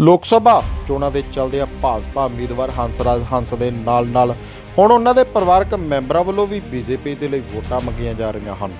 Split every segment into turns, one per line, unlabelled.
ਲੋਕ ਸਭਾ ਚੋਣਾਂ ਦੇ ਚੱਲਦੇ ਆ ਭਾਜਪਾ ਉਮੀਦਵਾਰ ਹੰਸਰਾਜ ਹੰਸ ਦੇ ਨਾਲ-ਨਾਲ ਹੁਣ ਉਹਨਾਂ ਦੇ ਪਰਿਵਾਰਕ ਮੈਂਬਰਾਂ ਵੱਲੋਂ ਵੀ ਬੀਜੇਪੀ ਦੇ ਲਈ ਵੋਟਾਂ ਮੰਗੀਆਂ ਜਾ ਰਹੀਆਂ ਹਨ।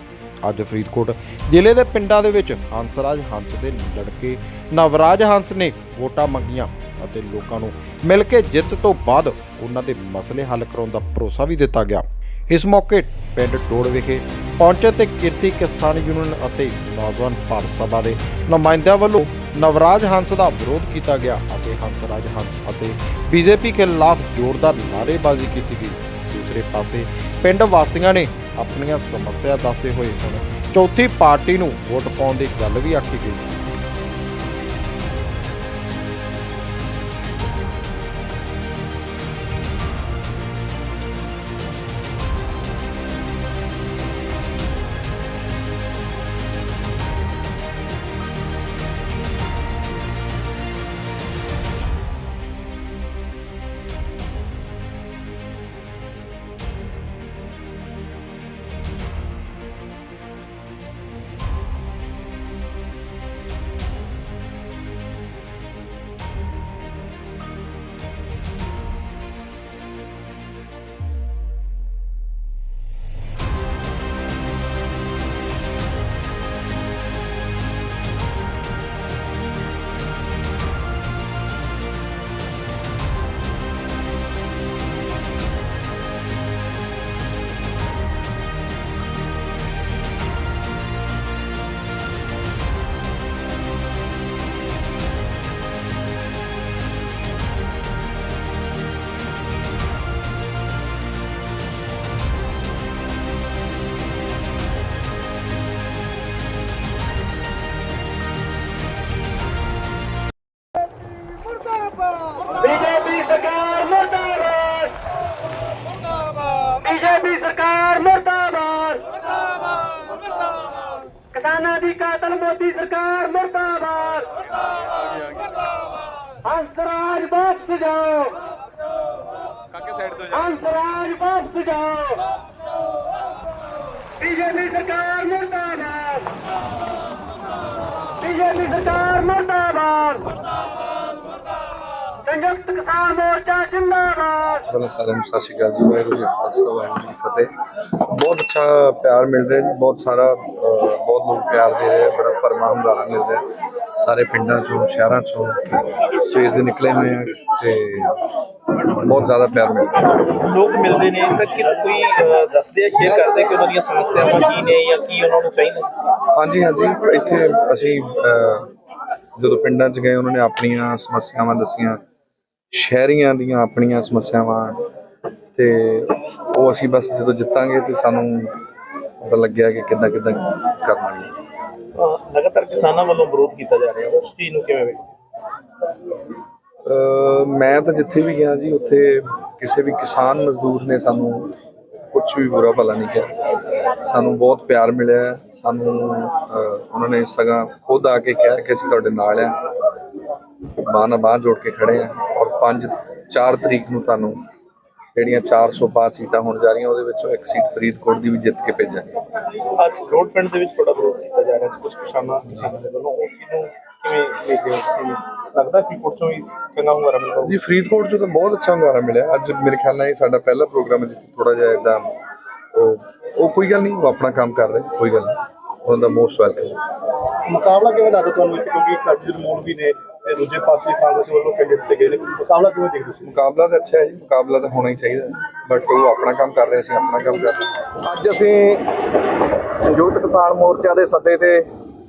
ਅੱਜ ਫਰੀਦਕੋਟ ਜ਼ਿਲ੍ਹੇ ਦੇ ਪਿੰਡਾਂ ਦੇ ਵਿੱਚ ਹੰਸਰਾਜ ਹੰਸ ਦੇ ਲੜਕੇ ਨਵਰਾਜ ਹੰਸ ਨੇ ਵੋਟਾਂ ਮੰਗੀਆਂ ਅਤੇ ਲੋਕਾਂ ਨੂੰ ਮਿਲ ਕੇ ਜਿੱਤ ਤੋਂ ਬਾਅਦ ਉਹਨਾਂ ਦੇ ਮਸਲੇ ਹੱਲ ਕਰਾਉਣ ਦਾ ਭਰੋਸਾ ਵੀ ਦਿੱਤਾ ਗਿਆ। ਇਸ ਮੌਕੇ ਪਿੰਡ ਟੋੜ ਵਿਖੇ ਪਹੁੰਚੇ ਤੇ ਕਿਰਤੀ ਕਿਸਾਨ ਯੂਨੀਅਨ ਅਤੇ ਨੌਜਵਾਨ ਭਾਰਤ ਸਭਾ ਦੇ ਨੁਮਾਇੰਦਿਆਂ ਵੱਲੋਂ ਨਵਰਾਜ ਹੰਸ ਦਾ ਵਿਰੋਧ ਕੀਤਾ ਗਿਆ ਅਤੇ ਹੰਸਰਾਜ ਹੰਸ ਅਤੇ ਬੀਜੇਪੀ ਖਿਲਾਫ ਜ਼ੋਰਦਾਰ ਨਾਅਰੇਬਾਜ਼ੀ ਕੀਤੀ ਗਈ। ਦੂਸਰੇ ਪਾਸੇ ਪਿੰਡ ਵਾਸੀਆਂ ਨੇ ਆਪਣੀਆਂ ਸਮੱਸਿਆ ਦੱਸਦੇ ਹੋਏ ਹੁਣ ਚੌਥੀ ਪਾਰਟੀ ਨੂੰ ਵੋਟ ਪਾਉਣ ਦੀ ਗੱਲ ਵੀ ਆਖੀ ਗਈ।
ਕਾਤਲ ਮੋਦੀ ਸਰਕਾਰ ਮੁਰਦਾਬਾਦ। ਹੰਸਰਾਜ ਵਾਪਸ ਜਾਓ। ਹੰਸਰਾਜ ਵਾਪਸ ਜਾਓ। ਬੀਜੇਪੀ ਸਰਕਾਰ ਮੁਰਦਾਬਾਦ। ਬੀਜੇਪੀ ਸਰਕਾਰ ਮੁਰਦਾਬਾਦ। ਸੰਯੁਕਤ ਕਿਸਾਨ ਮੋਰਚਾ ਜਿੰਦਾਬਾਦ।
ਪਹਿਲਾਂ ਸਾਰਿਆਂ ਨੂੰ ਸਤਿ ਸ਼੍ਰੀ ਅਕਾਲ ਜੀ ਵਾਹਿਗੁਰੂ ਜੀ ਕਾ ਖਾਲਸਾ ਵਾਹਿਗੁਰੂ ਜੀ ਕੀ ਫਤਿਹ। ਬਹੁਤ ਅੱਛਾ ਪਿਆਰ ਮਿਲ ਰਿਹਾ ਜੀ ਬਹੁਤ ਸਾਰਾ ਅਹ, ਬਹੁਤ ਲੋਕ ਪਿਆਰ ਦੇ ਰਹੇ ਆ ਬੜਾ ਪਰਮਾ ਹੁੰਗਾਰਾ ਮਿਲ ਰਿਹਾ। ਸਾਰੇ ਪਿੰਡਾਂ ਚੋਂ ਸ਼ਹਿਰਾਂ ਚੋਂ ਸਵੇਰ ਦੇ ਨਿਕਲੇ ਹੋਏ ਆ ਤੇ ਬਹੁਤ ਜ਼ਿਆਦਾ ਪਿਆਰ ਮਿਲ ਰਿਹਾ।
ਲੋਕ ਮਿਲਦੇ ਨੇ ਤਾਂ ਕਿ ਕੋਈ ਅਹ, ਦੱਸਦੇ ਆ ਸ਼ੇਅਰ ਕਰਦੇ ਕਿ ਉਹਨਾਂ ਦੀਆਂ ਸਮੱਸਿਆਵਾਂ ਕੀ ਨੇ ਜਾਂ ਕੀ ਉਹਨਾਂ ਨੂੰ ਚਾਹੀਦਾ?
ਹਾਂਜੀ ਹਾਂਜੀ ਇੱਥੇ ਅਸੀਂ ਅਹ, ਜਦੋਂ ਪਿੰਡਾਂ 'ਚ ਗਏ ਉਹਨਾਂ ਨੇ ਆਪਣੀਆਂ ਸਮੱਸਿਆਵਾਂ ਦੱਸੀਆਂ। ਸ਼ਹਿਰੀਆਂ ਦੀਆਂ ਆਪਣੀਆਂ ਸਮੱਸਿਆਵਾਂ ਤੇ ਉਹ ਅਸੀਂ ਬਸ ਜਦੋਂ ਜਿੱਤਾਂਗੇ ਤੇ ਸਾਨੂੰ ਪਤਾ ਲੱਗਿਆ ਕਿ ਕਿੱਦਾਂ ਕਿੱਦਾਂ ਕਰਨਾ ਹੈ
ਲਗਾਤਾਰ ਕਿਸਾਨਾਂ ਵੱਲੋਂ ਵਿਰੋਧ ਕੀਤਾ ਜਾ ਰਿਹਾ ਉਸ ਚੀਜ਼ ਨੂੰ ਕਿਵੇਂ ਵੇਖਦੇ
ਮੈਂ ਤਾਂ ਜਿੱਥੇ ਵੀ ਗਿਆ ਜੀ ਉੱਥੇ ਕਿਸੇ ਵੀ ਕਿਸਾਨ ਮਜ਼ਦੂਰ ਨੇ ਸਾਨੂੰ ਕੁਝ ਵੀ ਬੁਰਾ ਭਲਾ ਨਹੀਂ ਕਿਹਾ। ਸਾਨੂੰ ਬਹੁਤ ਪਿਆਰ ਮਿਲਿਆ। ਸਾਨੂੰ ਉਹਨਾਂ ਨੇ ਸਗਾ ਖੁਦ ਆ ਕੇ ਕਿਹਾ ਕਿ ਅਸੀਂ ਤੁਹਾਡੇ ਨਾਲ ਆ ਬਾਂਹ ਨਾਲ ਬਾਂਹ ਜੋੜ ਕੇ ਖੜੇ ਆ ਔਰ 5 4 ਤਰੀਕ ਨੂੰ ਤੁਹਾਨੂੰ ਜਿਹੜੀਆਂ 400 ਪਾਰ ਸੀਟਾਂ ਹੋਣ ਜਾ ਰਹੀਆਂ ਉਹਦੇ ਵਿੱਚੋਂ ਇੱਕ ਸੀਟ ਫਰੀਦਕੋਟ ਦੀ ਵੀ ਜਿੱਤ ਕੇ ਭੇਜਾਂਗੇ
ਅੱਜ ਰੋਡ ਪਿੰਡ ਦੇ ਵਿੱਚ ਥੋੜਾ ਵਿਰੋਧ ਕੀਤਾ ਜਾ ਰਿਹਾ ਸੀ ਕੁਝ ਕਿਸਾਨਾਂ ਕਿਸਾਨਾਂ ਦੇ ਵੱਲੋਂ। ਉਸ ਚੀਜ਼ ਨੂੰ ਕਿਵੇਂ ਹੋ? ਲੱਗਦਾ ਕਿ ਪੁਰਸੋਂ ਵੀ ਚੰਗਾ ਹੁੰਗਾਰਾ ਮਿਲਦਾ
ਜੀ ਫਰੀਦਕੋਟ 'ਚ ਤਾਂ ਬਹੁਤ ਅੱਛਾ ਹੁੰਗਾਰਾ ਮਿਲਿਆ। ਅੱਜ ਮੇਰੇ ਖਿਆਲ ਨਾਲ ਇਹ ਸਾਡਾ ਪਹਿਲਾ ਪ੍ਰੋਗਰਾਮ ਹੈ ਜਿੱਥੇ ਥੋੜਾ ਜਿਹਾ ਇਦਾਂ ਉਹ ਉਹ ਕੋਈ ਗੱਲ ਨਹੀਂ ਉਹ ਆਪਣਾ ਕੰਮ ਕਰ ਰਹੇ ਕੋਈ ਗੱਲ ਨਹੀਂ। ਉਹਨਾਂ ਦਾ ਮੋਸਟ ਵੈਲਕਮ
ਮੁਕਾਬਲਾ ਕਿਵੇਂ ਲੱਗਦਾ ਤੁਹਾਨੂੰ? ਕਿਉਂਕਿ ਕਰਜ਼ੀ ਰਿਮੂਵ ਵੀ ਨੇ ਤੇ ਦੂਜੇ ਪਾਸੇ ਕਾਂਗਰਸ ਵੱਲੋਂ ਕੈਂਡੀਡੇਟ ਤੇ ਗਏ ਨੇ। ਮੁਕਾਬਲਾ ਕਿਵੇਂ ਦੇਖਦੇ ਤੁਸੀਂ?
ਮੁਕਾਬਲਾ ਤਾਂ ਅੱਛਾ ਹੈ ਜੀ ਮੁਕਾਬਲਾ ਤਾਂ ਹੋਣਾ ਹੀ ਚਾਹੀਦਾ ਬਟ ਉਹ ਆਪਣਾ ਕੰਮ ਕਰ ਰਹੇ ਅਸੀਂ ਆਪਣਾ ਕੰਮ ਕਰ ਰਹੇ ਹਾਂ।
ਅੱਜ ਅਸੀਂ ਸੰਯੁਕਤ ਕਿਸਾਨ ਮੋਰਚਾ ਦੇ ਸੱਦੇ ਤੇ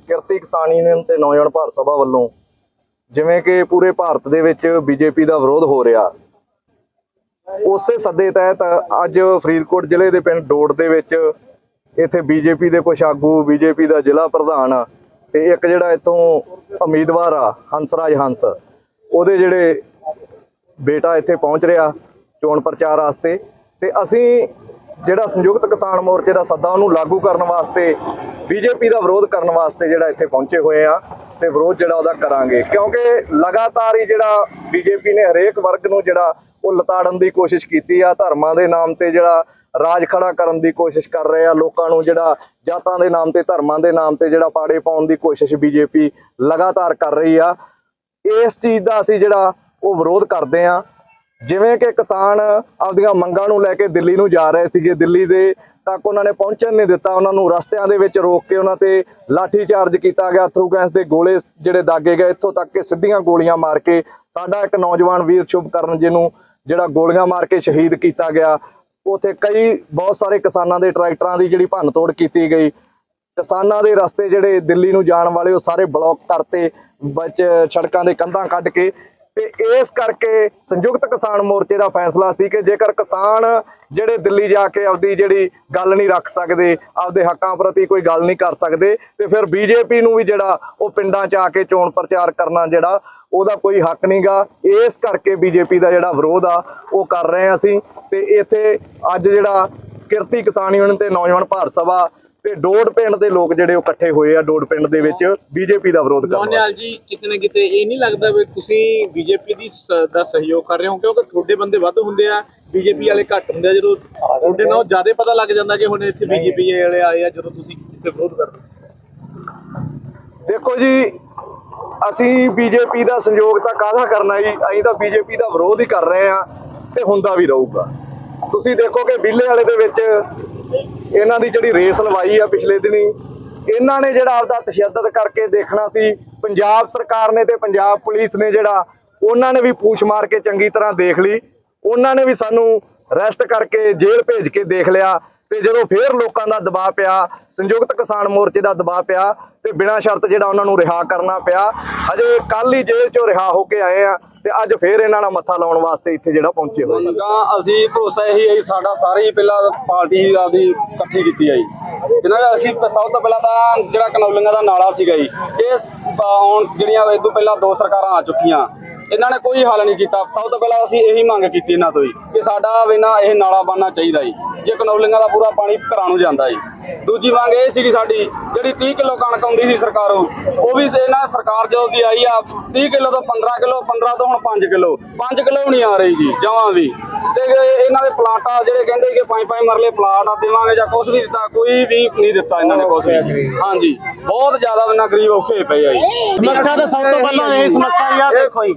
ਕਿਰਤੀ ਕਿਸਾਨ ਯੂਨੀਅਨ ਤੇ ਨੌਜਵਾਨ ਭਾਰਤ ਸਭਾ ਵੱਲੋਂ ਜਿਵੇਂ ਕਿ ਪੂਰੇ ਭਾਰਤ ਦੇ ਵਿੱਚ ਬੀਜੇਪੀ ਦਾ ਵਿਰੋਧ ਹੋ ਰਿਹਾ ਉਸੇ ਸੱਦੇ ਤਹਿਤ ਅੱਜ ਫਰੀਦਕੋਟ ਜ਼ਿਲ੍ਹੇ ਦੇ ਪਿੰਡ ਡੋੜ ਦੇ ਵਿੱਚ ਇੱਥੇ ਬੀਜੇਪੀ ਦੇ ਕੁਝ ਆਗੂ ਬੀਜੇਪੀ ਦਾ ਜ਼ਿਲ੍ਹਾ ਪ੍ਰਧਾਨ ਤੇ ਇੱਕ ਜਿਹੜਾ ਇੱਥੋਂ ਉਮੀਦਵਾਰ ਆ, ਹੰਸਰਾਜ ਹੰਸ, ਉਹਦੇ ਜਿਹੜੇ ਬੇਟਾ ਇੱਥੇ ਪਹੁੰਚ ਰਿਹਾ ਚੋਣ ਪ੍ਰਚਾਰ ਵਾਸਤੇ ਤੇ ਅਸੀਂ ਜਿਹੜਾ ਸੰਯੁਕਤ ਕਿਸਾਨ ਮੋਰਚੇ ਦਾ ਸੱਦਾ ਉਹਨੂੰ ਲਾਗੂ ਕਰਨ ਵਾਸਤੇ, ਬੀਜੇਪੀ ਦਾ ਵਿਰੋਧ ਕਰਨ ਵਾਸਤੇ ਜਿਹੜਾ ਇੱਥੇ ਪਹੁੰਚੇ ਹੋਏ ਆ ਤੇ ਵਿਰੋਧ ਜਿਹੜਾ ਉਹਦਾ ਕਰਾਂਗੇ। ਕਿਉਂਕਿ ਲਗਾਤਾਰ ਹੀ ਜਿਹੜਾ ਬੀਜੇਪੀ ਨੇ ਹਰੇਕ ਵਰਗ ਨੂੰ ਜਿਹੜਾ ਉਹ ਲਤਾੜਨ ਦੀ ਕੋਸ਼ਿਸ਼ ਕੀਤੀ ਆ, ਧਰਮਾਂ ਦੇ ਨਾਮ ਤੇ ਜਿਹੜਾ ਰਾਜ ਖੜਾ ਕਰਨ ਦੀ ਕੋਸ਼ਿਸ਼ ਕਰ ਰਹੇ ਆ। ਲੋਕਾਂ ਨੂੰ ਜਿਹੜਾ ਜਾਤਾਂ ਦੇ ਨਾਮ ਤੇ, ਧਰਮਾਂ ਦੇ ਨਾਮ ਤੇ ਜਿਹੜਾ ਪਾੜੇ ਪਾਉਣ ਦੀ ਕੋਸ਼ਿਸ਼ ਬੀਜੇਪੀ ਲਗਾਤਾਰ ਕਰ ਰਹੀ ਆ। ਇਸ ਚੀਜ਼ ਦਾ ਅਸੀਂ ਜਿਹੜਾ ਉਹ ਵਿਰੋਧ ਕਰਦੇ ਆ। ਜਿਵੇਂ ਕਿ ਕਿਸਾਨ ਆਪਦੀਆਂ ਮੰਗਾਂ ਨੂੰ ਲੈ ਕੇ ਦਿੱਲੀ ਨੂੰ ਜਾ ਰਹੇ ਸੀਗੇ। ਦਿੱਲੀ ਦੇ ਤੱਕ ਉਹਨਾਂ ਨੇ ਪਹੁੰਚਣ ਨਹੀਂ ਦਿੱਤਾ। ਉਹਨਾਂ ਨੂੰ ਰਸਤਿਆਂ ਦੇ ਵਿੱਚ ਰੋਕ ਕੇ ਉਹਨਾਂ ਤੇ ਲਾਠੀ ਚਾਰਜ ਕੀਤਾ ਗਿਆ। ਥਰੂ ਗੈਸ ਦੇ ਗੋਲੇ ਜਿਹੜੇ ਦਾਗੇ ਗਏ। ਇੱਥੋਂ ਤੱਕ ਕਿ ਸਿੱਧੀਆਂ ਗੋਲੀਆਂ ਮਾਰ ਕੇ ਸਾਡਾ ਇੱਕ ਨੌਜਵਾਨ ਵੀਰ ਸ਼ੁਭਕਰਨ ਜਿਹਨੂੰ ਜਿਹੜਾ ਗੋਲੀਆਂ ਮਾਰ ਕੇ ਸ਼ਹੀਦ ਕੀਤਾ ਗਿਆ। ਉਥੇ ਕਈ ਬਹੁਤ ਸਾਰੇ ਕਿਸਾਨਾਂ ਦੇ ਟਰੈਕਟਰਾਂ ਦੀ ਜਿਹੜੀ ਭੰਨ ਤੋੜ ਕੀਤੀ ਗਈ। ਕਿਸਾਨਾਂ ਦੇ ਰਸਤੇ ਜਿਹੜੇ ਦਿੱਲੀ ਨੂੰ ਜਾਣ ਵਾਲੇ ਉਹ ਸਾਰੇ ਬਲੌਕ ਕਰਤੇ ਵਿੱਚ ਸੜਕਾਂ ਦੇ ਕੰਧਾਂ ਕੱਢ ਕੇ ਤੇ ਇਸ ਕਰਕੇ ਸੰਯੁਕਤ ਕਿਸਾਨ ਮੋਰਚੇ ਦਾ ਫੈਸਲਾ ਸੀ ਕਿ ਜੇਕਰ ਕਿਸਾਨ ਜਿਹੜੇ ਦਿੱਲੀ ਜਾ ਕੇ ਆਪਦੀ ਜਿਹੜੀ ਗੱਲ ਨਹੀਂ ਰੱਖ ਸਕਦੇ, ਆਪਦੇ ਹੱਕਾਂ ਪ੍ਰਤੀ ਕੋਈ ਗੱਲ ਨਹੀਂ ਕਰ ਸਕਦੇ, ਤੇ ਫਿਰ ਬੀਜੇਪੀ ਨੂੰ ਵੀ ਜਿਹੜਾ ਉਹ ਪਿੰਡਾਂ 'ਚ ਆ ਕੇ ਚੋਣ ਪ੍ਰਚਾਰ ਕਰਨਾ ਜਿਹੜਾ ਉਹਦਾ ਕੋਈ ਹੱਕ ਨਹੀਂਗਾ ਇਸ ਕਰਕੇ ਬੀਜੇਪੀ ਦਾ ਜਿਹੜਾ ਵਿਰੋਧ ਆ ਉਹ ਕਰ ਰਹੇ ਹਾਂ ਅਸੀਂ ਤੇ ਇੱਥੇ ਅੱਜ ਜਿਹੜਾ ਕਿਰਤੀ ਕਿਸਾਨ ਯੂਨੀਅਨ ਤੇ ਨੌਜਵਾਨ ਭਾਰਤ ਸਭਾ ਤੇ ਡੋਡ ਪਿੰਡ ਦੇ ਲੋਕ ਜਿਹੜੇ ਉਹ ਇਕੱਠੇ ਹੋਏ ਆ ਡੋਡ ਪਿੰਡ ਦੇ ਵਿੱਚ ਬੀਜੇਪੀ ਦਾ ਵਿਰੋਧ ਕਰਨ ਵਾਸਤੇ।
ਮੋਹਨਲਾਲ ਜੀ ਕਿਤੇ ਨਾ ਕਿਤੇ ਇਹ ਨਹੀਂ ਲੱਗਦਾ ਵੀ ਤੁਸੀਂ ਬੀਜੇਪੀ ਦੀ ਦਾ ਸਹਿਯੋਗ ਕਰ ਰਹੇ ਹੋ ਕਿਉਂਕਿ ਤੁਹਾਡੇ ਬੰਦੇ ਵੱਧ ਹੁੰਦੇ ਆ ਬੀਜੇਪੀ ਵਾਲੇ ਘੱਟ ਹੁੰਦੇ ਆ ਜਦੋਂ ਤੁਹਾਡੇ ਨਾਲ ਜ਼ਿਆਦਾ ਪਤਾ ਲੱਗ ਜਾਂਦਾ ਕਿ ਹੁਣ ਇੱਥੇ ਬੀਜੇਪੀ ਵਾਲੇ ਆਏ ਆ ਜਦੋਂ ਤੁਸੀਂ ਇੱਥੇ ਵਿਰੋਧ ਕਰਦੇ।
ਦੇਖੋ ਜੀ ਅਸੀਂ ਬੀਜੇਪੀ ਦਾ ਸੰਯੋਗ ਤਾਂ ਕਾਹਦਾ ਕਰਨਾ ਜੀ? ਅਸੀਂ ਤਾਂ ਬੀਜੇਪੀ ਦਾ ਵਿਰੋਧ ਹੀ ਕਰ ਰਹੇ ਆ ਤੇ ਹੁੰਦਾ ਵੀ ਰਹੂਗਾ। ਤੁਸੀਂ ਦੇਖੋ ਕਿ ਬਿੱਲੇ ਵਾਲੇ ਦੇ ਵਿੱਚ ਇਹਨਾਂ ਦੀ ਜਿਹੜੀ ਰੇਸ ਲਵਾਈ ਆ ਪਿਛਲੇ ਦਿਨੀ, ਇਹਨਾਂ ਨੇ ਜਿਹੜਾ ਆਪਦਾ ਤਸ਼ੱਦਦ ਕਰਕੇ ਦੇਖਣਾ ਸੀ, ਪੰਜਾਬ ਸਰਕਾਰ ਨੇ ਤੇ ਪੰਜਾਬ ਪੁਲਿਸ ਨੇ ਜਿਹੜਾ, ਉਹਨਾਂ ਨੇ ਵੀ ਪੂਛ ਮਾਰ ਕੇ ਚੰਗੀ ਤਰ੍ਹਾਂ ਦੇਖ ਲਈ, ਉਹਨਾਂ ਨੇ ਵੀ ਸਾਨੂੰ ਰੈਸਟ ਕਰਕੇ ਜੇਲ੍ਹ ਭੇਜ ਕੇ ਦੇਖ ਲਿਆ। ਤੇ ਜਦੋਂ ਫੇਰ ਲੋਕਾਂ ਦਾ ਦਬਾਅ ਪਿਆ, ਸੰਯੁਕਤ ਕਿਸਾਨ ਮੋਰਚੇ ਦਾ ਦਬਾਅ ਪਿਆ ਤੇ ਬਿਨਾਂ ਸ਼ਰਤ ਜਿਹੜਾ ਉਹਨਾਂ ਨੂੰ ਰਿਹਾ ਕਰਨਾ ਪਿਆ ਅਜੇ ਕੱਲ ਹੀ ਜੇਲ੍ਹ ਚੋਂ ਰਿਹਾ ਹੋ ਕੇ ਆਏ ਆ ਤੇ ਅੱਜ ਫੇਰ ਇਹਨਾਂ ਨਾਲ ਮੱਥਾ ਲਾਉਣ ਵਾਸਤੇ ਇੱਥੇ ਜਿਹੜਾ ਪਹੁੰਚੇ ਹੋਏ ਆ।
ਤਾਂ ਅਸੀਂ ਭਰੋਸਾ ਇਹੀ ਹੈ ਸਾਡਾ ਸਾਰੇ ਹੀ ਪਹਿਲਾਂ ਪਾਰਟੀ ਹੀ ਆਪਦੀ ਇਕੱਠੀ ਕੀਤੀ ਹੈ ਜੀ। ਜਿਹਨਾਂ ਦਾ ਅਸੀਂ ਸਭ ਤੋਂ ਪਹਿਲਾਂ ਤਾਂ ਜਿਹੜਾ ਕਨੌਲੀਆਂ ਦਾ ਨਾਲਾ ਸੀਗਾ ਜੀ, ਇਹ ਆਉਣ ਜਿਹੜੀਆਂ ਇਹ ਤੋਂ ਪਹਿਲਾਂ ਦੋ ਸਰਕਾਰਾਂ ਆ ਚੁੱਕੀਆਂ। ਇਹਨਾਂ ਨੇ ਕੋਈ ਹੱਲ ਨਹੀਂ ਕੀਤਾ। ਸਭ ਤੋਂ ਪਹਿਲਾਂ ਅਸੀਂ ਇਹੀ ਮੰਗ ਕੀਤੀ ਇਹਨਾਂ ਤੋਂ ਹੀ ਕਿ ਸਾਡਾ ਵੀ ਨਾ ਇਹ ਨਾਲਾ ਬਣਨਾ ਚਾਹੀਦਾ ਜੀ। ਜੇ ਕਨੌਲੀਆਂ ਦਾ ਪੂਰਾ ਪਾਣੀ ਘਰਾਂ ਨੂੰ ਜਾਂਦਾ ਜੀ। ਦੂਜੀ ਮੰਗ ਇਹ ਸੀਗੀ ਸਾਡੀ, ਜਿਹੜੀ 30 ਕਿਲੋ ਕਣਕ ਆਉਂਦੀ ਸੀ ਸਰਕਾਰੋਂ, ਉਹ ਵੀ ਇਹਨਾਂ ਸਰਕਾਰ ਜਦੋਂ ਦੀ ਆਈ ਆ 30 ਕਿਲੋ ਤੋਂ 15 ਕਿਲੋ 15 ਤੋਂ ਹੁਣ 5 ਕਿਲੋ 5 ਕਿਲੋ ਵੀ ਨਹੀਂ ਆ ਰਹੀ ਜੀ, ਜਮਾਂ ਵੀ। ਤੇ ਇਹਨਾਂ ਦੇ ਪਲਾਟਾ ਜਿਹੜੇ ਕਹਿੰਦੇ ਕਿ ਪੰਜ ਪੰਜ ਮਰਲੇ ਪਲਾਟ ਆ ਦੇਵਾਂਗੇ ਜਾਂ ਕੁਝ ਵੀ ਦਿੱਤਾ ਕੋਈ ਵੀ ਨਹੀਂ ਦਿੱਤਾ ਇਹਨਾਂ ਨੇ ਕੁਝ ਵੀ। ਹਾਂਜੀ ਬਹੁਤ ਜ਼ਿਆਦਾ ਇਹਨਾਂ ਗਰੀਬ ਔਖੇ ਪਏ ਆ ਜੀ।
ਸਮੱਸਿਆ ਤਾਂ ਸਭ ਤੋਂ ਪਹਿਲਾਂ ਇਹ ਸਮੱਸਿਆ ਆ ਦੇਖੋ ਜੀ।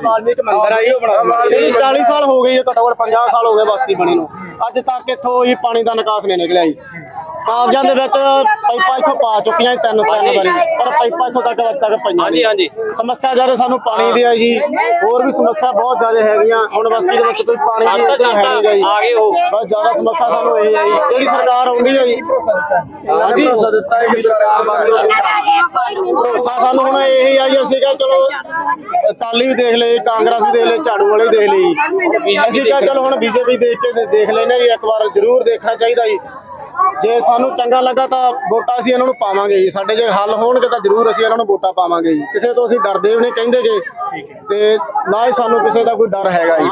ਵਾਲਮੀਕ ਮੰਦਿਰ ਆ ਜੀ ਇਹ 40 ਸਾਲ ਹੋ ਗਏ ਜੀ ਘੱਟੋ ਘੱਟ 50 ਸਾਲ ਹੋ ਗਏ ਬਸਤੀ ਬਣੀ ਨੂੰ। ਅੱਜ ਤੱਕ ਇੱਥੋਂ ਹੀ ਪਾਣੀ ਦਾ ਨਿਕਾਸ ਨਹੀਂ ਨਿਕਲਿਆ ਜੀ। ਕਾਗਜ਼ਾਂ ਦੇ ਵਿੱਚ ਪਾਈਪਾਂ ਇੱਥੋਂ ਪਾ ਚੁੱਕੀਆਂ ਜੀ ਤਿੰਨ ਤਿੰਨ ਵਾਰੀ। ਪਰ ਪਾਈਪਾਂ ਇੱਥੋਂ ਤੱਕ ਅੱਜ ਤੱਕ ਪਈਆਂ ਹਾਂਜੀ ਹਾਂਜੀ। ਸਮੱਸਿਆ ਜਿਹੜੇ ਸਾਨੂੰ ਪਾਣੀ ਦੀ ਆ ਜੀ। ਹੋਰ ਵੀ ਸਮੱਸਿਆ ਬਹੁਤ ਜ਼ਿਆਦਾ ਹੈਗੀਆਂ। ਹੁਣ ਬਸਤੀ ਦੇ ਵਿੱਚ ਕੋਈ ਪਾਣੀ ਦੀ ਇੱਧਰ ਹੈ ਆ ਗਏ ਉਹ। ਬਸ ਜ਼ਿਆਦਾ ਸਮੱਸਿਆ ਸਾਨੂੰ ਇਹ ਹੈ ਜੀ। ਜਿਹੜੀ ਸਰਕਾਰ ਆਉਂਦੀ ਹੈ ਜੀ। ਹਾਂਜੀ।
ਹੈ
ਭਰੋਸਾ ਸਾਨੂੰ ਹੁਣ ਇਹੀ ਆ ਜੀ ਅਸੀਂ ਕਿਹਾ ਚਲੋ ਅਕਾਲੀ ਵੀ ਦੇਖ ਲਏ ਕਾਂਗਰਸ ਵੀ ਦੇਖ ਲਏ ਝਾੜੂ ਵਾਲੇ ਵੀ ਦੇਖ ਲਈ ਅਸੀਂ ਕਿਹਾ ਚਲੋ ਹੁਣ ਬੀਜੇਪੀ ਦੇਖ ਕੇ ਦੇਖ ਲੈਨੇ ਜੀ ਇੱਕ ਵਾਰ ਜ਼ਰੂਰ ਦੇਖਣਾ ਚਾਹੀਦਾ ਜੀ। ਜੇ ਸਾਨੂੰ ਚੰਗਾ ਲੱਗਾ ਤਾਂ ਵੋਟਾਂ ਅਸੀਂ ਇਹਨਾਂ ਨੂੰ ਪਾਵਾਂਗੇ ਜੀ। ਸਾਡੇ ਜੇ ਹੱਲ ਹੋਣਗੇ ਤਾਂ ਜ਼ਰੂਰ ਅਸੀਂ ਇਹਨਾਂ ਨੂੰ ਵੋਟਾਂ ਪਾਵਾਂਗੇ ਜੀ। ਕਿਸੇ ਤੋਂ ਅਸੀਂ ਡਰਦੇ ਵੀ ਨਹੀਂ ਕਹਿੰਦੇ ਗੇ ਤੇ ਨਾ ਹੀ ਸਾਨੂੰ ਕਿਸੇ ਦਾ ਕੋਈ ਡਰ ਹੈਗਾ ਜੀ।